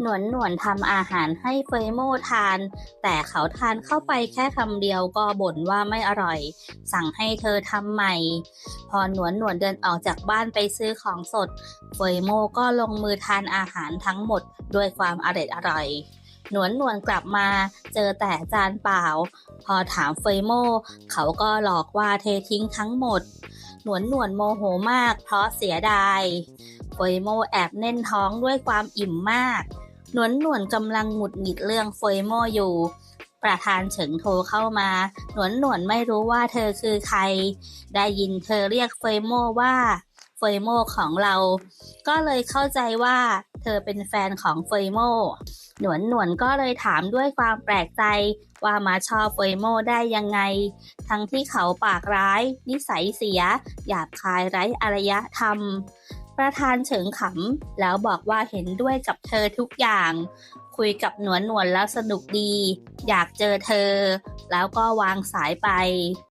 หนวนหนวนทำอาหารให้เฟยโมทาน แต่เขาทานเข้าไปแค่คำเดียวก็บ่นว่าไม่อร่อย สั่งให้เธอทำใหม่ พอหนวนหนวนเดินออกจากบ้านไปซื้อของสด เฟยโมก็ลงมือทานอาหารทั้งหมดด้วยความอร่อยอร่อยหนวนหนวนกลับมาเจอแต่จานเปล่า พอถามเฟยโม เขาก็หลอกว่าเททิ้งทั้งหมด หนวนหนวนโมโหมากเพราะเสียดายเฟยโมแอบแน่นท้องด้วยความอิ่มมาก นวนหนวนกำลังหงุดหงิดเรื่องเฟยโมอยู่ ประธานเฉิงโทรเข้ามา หนวนหนวนไม่รู้ว่าเธอคือใคร ได้ยินเธอเรียกเฟยโมว่าเฟยโมของเรา ก็เลยเข้าใจว่าเธอเป็นแฟนของเฟยโมหนวนหนวนก็เลยถามด้วยความแปลกใจว่ามาชอบเฟยโมได้ยังไง ทั้งที่เขาปากร้าย นิสัยเสีย หยาบคายไร้อารยธรรม ประธานเฉิงขำแล้วบอกว่าเห็นด้วยกับเธอทุกอย่าง คุยกับหนวนหนวนแล้วสนุกดี อยากเจอเธอ แล้วก็วางสายไป